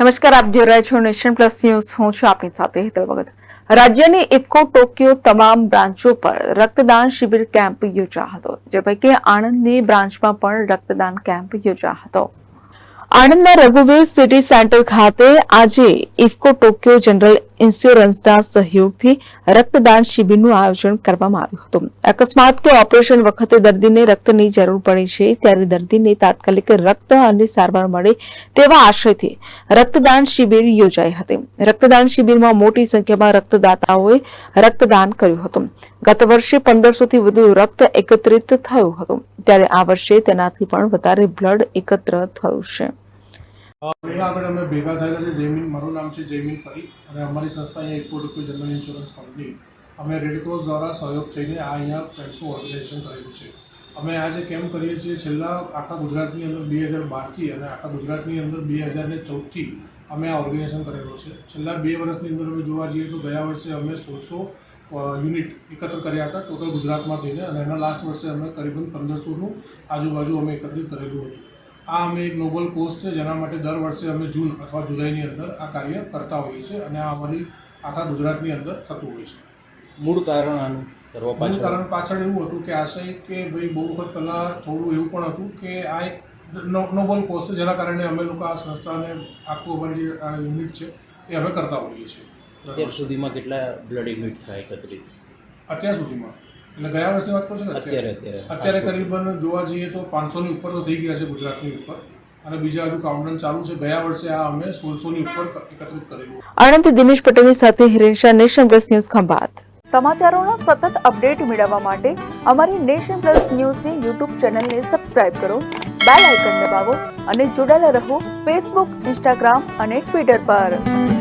નમસ્કાર, આપ જોઈ રહ્યા છો નેશન પ્લસ ન્યૂઝ. હું છું આપની સાથે હેતલ ભગત. રાજ્યની ઇફકો, ટોક્યો તમામ બ્રાન્ચો પર રક્તદાન શિબિર કેમ્પ યોજાયો હતો, જે પૈકી આણંદની બ્રાન્ચમાં પણ રક્તદાન કેમ્પ યોજાયો હતો. આણંદના રઘુવીર સિટી સેન્ટર ખાતે આજે ઇફકો ટોક્યો જનરલ ઇન્સ્યોરન્સના સહયોગથી રક્તદાન શિબિરનું આયોજન કરવામાં આવ્યું હતું. અકસ્માત કે ઓપરેશન વખતે દર્દીને રક્તની જરૂર પડે છે, ત્યારે દર્દીને તાત્કાલિક રક્ત અને સારવાર મળે તેવા આશયથી રક્તદાન શિબિર યોજાઈ હતી. રક્તદાન શિબિરમાં મોટી સંખ્યામાં રક્તદાતાઓએ રક્તદાન કર્યું હતું. ગત વર્ષે પંદરસોથી વધુ રક્ત એકત્રિત થયું હતું. ત્યારે આ વર્ષે તેનાથી પણ વધારે બ્લડ એકત્ર થયું છે. આગળ અમે ભેગા થયેલા છે જયમીન, મારું નામ છે જયમીન પરી અને અમારી સંસ્થા અહીંયા ઇકોડોકો જનરલ ઇન્સ્યોરન્સ કંપની. અમે રેડક્રોસ દ્વારા સહયોગ થઈને આ અહીંયા કેમ્પનું ઓર્ગેનાઇઝેશન કરેલું છે. અમે આ જે કેમ્પ કરીએ છીએ, છેલ્લા આખા ગુજરાતની અંદર બે હજાર બારથી અને આખા ગુજરાતની અંદર બે હજાર ને ચૌદથી અમે આ ઓર્ગેનાઇઝેશન કરેલું છે. છેલ્લા બે વર્ષની અંદર અમે જોવા જઈએ તો ગયા વર્ષે અમે સોળસો યુનિટ એકત્ર કર્યા હતા, ટોટલ ગુજરાતમાં થઈને અને એના લાસ્ટ વર્ષે અમે કરીબન પંદરસોનું આજુબાજુ અમે એકત્રિત કરેલું હતું. આ અમે એક નોબલ કોર્સ છે જેના માટે દર વર્ષે અમે જૂન અથવા જુલાઈની અંદર આ કાર્ય કરતા હોઈએ છીએ અને આ અમારી આખા ગુજરાતની અંદર થતું હોય છે. મૂળ કારણ આનું કરવા પાછળ? કારણ પાછળ એવું હતું કે આશય કે ભાઈ બહુ વખત પહેલાં થોડું એવું પણ હતું કે આ એક નોબલ કોર્સ છે જેના કારણે અમે લોકો આ સંસ્થાને આખું અમારી જે આ યુનિટ છે એ અમે કરતા હોઈએ છીએ. અત્યાર સુધીમાં કેટલા બ્લડ યુનિટ થાય એકત્રિત? અત્યાર સુધીમાં એટલે ગયા વર્ષની વાત કરશો અત્યારે અત્યારે. અત્યારે. કરીબન જોવા જઈએ તો પાંચસોની ઉપર તો થઈ ગયા છે ગુજરાતની ઉપર. અને બીજા હજુ કાઉન્ટન ચાલુ છે. ગયા વર્ષે આ અમે સોળસોની ઉપર એકત્રિત કરેલું આણંદ દિનેશ પટેલની સાથે Hiren Shah Nation Plus News Khambhat. સમાચારોના સતત અપડેટ મેળવવા માટે અમારી નેશન પ્લસ ન્યૂઝની યુટ્યુબ ચેનલને સબસ્ક્રાઇબ કરો બેલ આઇકન દબાવો અને જોડાયેલા રહો ફેસબુક ઇન્સ્ટાગ્રામ અને ટ્વિટર પર.